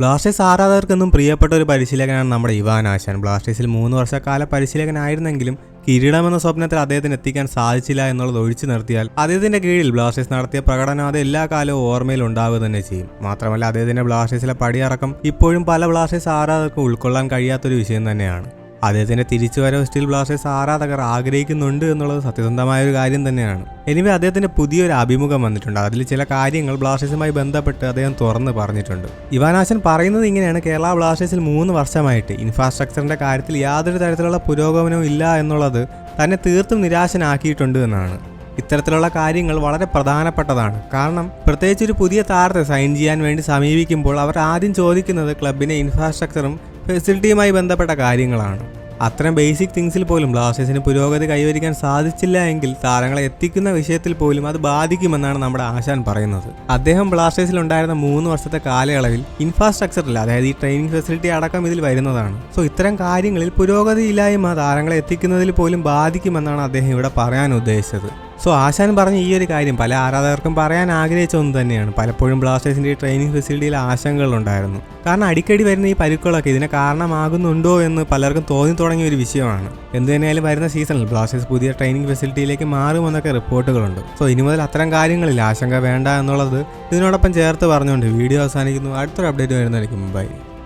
Blasters ആരാധകർക്കെന്നും പ്രിയപ്പെട്ട ഒരു പരിശീലകനാണ് നമ്മുടെ ഇവാൻ ആശാൻ. ബ്ലാസ്റ്റേഴ്സിൽ മൂന്ന് വർഷക്കാല പരിശീലകനായിരുന്നെങ്കിലും കിരീടമെന്ന സ്വപ്നത്തിൽ അദ്ദേഹത്തിന് എത്തിക്കാൻ സാധിച്ചില്ല എന്നുള്ളത് ഒഴിച്ചു നിർത്തിയാൽ അദ്ദേഹത്തിന്റെ കീഴിൽ ബ്ലാസ്റ്റേഴ്സ് നടത്തിയ പ്രകടനം അത് എല്ലാ കാലവും ഓർമ്മയിൽ ഉണ്ടാവുക തന്നെ ചെയ്യും. മാത്രമല്ല അദ്ദേഹത്തിന്റെ ബ്ലാസ്റ്റേഴ്സിലെ പടിയിറക്കം ഇപ്പോഴും പല ബ്ലാസ്റ്റേഴ്സ് ആരാധകർക്കും ഉൾക്കൊള്ളാൻ കഴിയാത്തൊരു വിഷയം തന്നെയാണ്. അദ്ദേഹത്തിന്റെ തിരിച്ചുവരവ് സ്റ്റീൽ ബ്ലാസ്റ്റേഴ്സ് ആരാധകർ ആഗ്രഹിക്കുന്നുണ്ട് എന്നുള്ളത് സത്യസന്ധമായ ഒരു കാര്യം തന്നെയാണ്. എനിവേ അദ്ദേഹത്തിന്റെ പുതിയൊരു അഭിമുഖം വന്നിട്ടുണ്ട്. അതിൽ ചില കാര്യങ്ങൾ ബ്ലാസ്റ്റേഴ്സുമായി ബന്ധപ്പെട്ട് അദ്ദേഹം തുറന്ന് പറഞ്ഞിട്ടുണ്ട്. ഇവാനാശൻ പറയുന്നത് ഇങ്ങനെയാണ്. കേരള ബ്ലാസ്റ്റേഴ്സിൽ മൂന്ന് വർഷമായിട്ട് ഇൻഫ്രാസ്ട്രക്ചറിന്റെ കാര്യത്തിൽ യാതൊരു തരത്തിലുള്ള പുരോഗമനവും ഇല്ല എന്നുള്ളത് തന്നെ തീർത്തും നിരാശനാക്കിയിട്ടുണ്ട് എന്നാണ്. ഇത്തരത്തിലുള്ള കാര്യങ്ങൾ വളരെ പ്രധാനപ്പെട്ടതാണ്. കാരണം പ്രത്യേകിച്ച് ഒരു പുതിയ താരത്തെ സൈൻ ചെയ്യാൻ വേണ്ടി സമീപിക്കുമ്പോൾ അവർ ആദ്യം ചോദിക്കുന്നത് ക്ലബിനെ ഇൻഫ്രാസ്ട്രക്ചറും ഫെസിലിറ്റിയുമായി ബന്ധപ്പെട്ട കാര്യങ്ങളാണ്. അത്തരം ബേസിക് തിങ്സിൽ പോലും ബ്ലാസ്റ്റേഴ്സിന് പുരോഗതി കൈവരിക്കാൻ സാധിച്ചില്ല എങ്കിൽ താരങ്ങളെ എത്തിക്കുന്ന വിഷയത്തിൽ പോലും അത് ബാധിക്കുമെന്നാണ് നമ്മുടെ ആശാൻ പറയുന്നത്. അദ്ദേഹം ബ്ലാസ്റ്റേഴ്സിൽ ഉണ്ടായിരുന്ന മൂന്ന് വർഷത്തെ കാലയളവിൽ ഇൻഫ്രാസ്ട്രക്ചറിൽ അതായത് ഈ ട്രെയിനിങ് ഫെസിലിറ്റി അടക്കം ഇതിൽ വരുന്നതാണ്. സോ ഇത്തരം കാര്യങ്ങളിൽ പുരോഗതിയില്ലായ്മ താരങ്ങളെ എത്തിക്കുന്നതിൽ പോലും ബാധിക്കുമെന്നാണ് അദ്ദേഹം ഇവിടെ പറയാൻ ഉദ്ദേശിച്ചത്. സോ ആശാൻ പറഞ്ഞ ഈ ഒരു കാര്യം പല ആരാധകർക്കും പറയാൻ ആഗ്രഹിച്ച ഒന്ന് തന്നെയാണ്. പലപ്പോഴും ബ്ലാസ്റ്റേഴ്സിന്റെ ഈ ട്രെയിനിങ് ഫെസിലിറ്റിയിൽ ആശങ്കകളുണ്ടായിരുന്നു കാരണം അടിക്കടി വരുന്ന ഈ പരുക്കളൊക്കെ ഇതിന് കാരണമാകുന്നുണ്ടോ എന്ന് പലർക്കും തോന്നി തുടങ്ങിയ ഒരു വിഷയമാണ്. എന്ത് തന്നെയാലും വരുന്ന സീസണിൽ ബ്ലാസ്റ്റേഴ്സ് പുതിയ ട്രെയിനിങ് ഫെസിലിറ്റിയിലേക്ക് മാറുമെന്നൊക്കെ റിപ്പോർട്ടുകളുണ്ട്. സോ ഇനി മുതൽ അത്തരം കാര്യങ്ങളിൽ ആശങ്ക വേണ്ട എന്നുള്ളത് ഇതിനോടൊപ്പം ചേർത്ത് പറഞ്ഞുകൊണ്ട് വീഡിയോ അവസാനിക്കുന്നു. അടുത്തൊരു അപ്ഡേറ്റ് വരുന്നതായിരിക്കും. ബൈ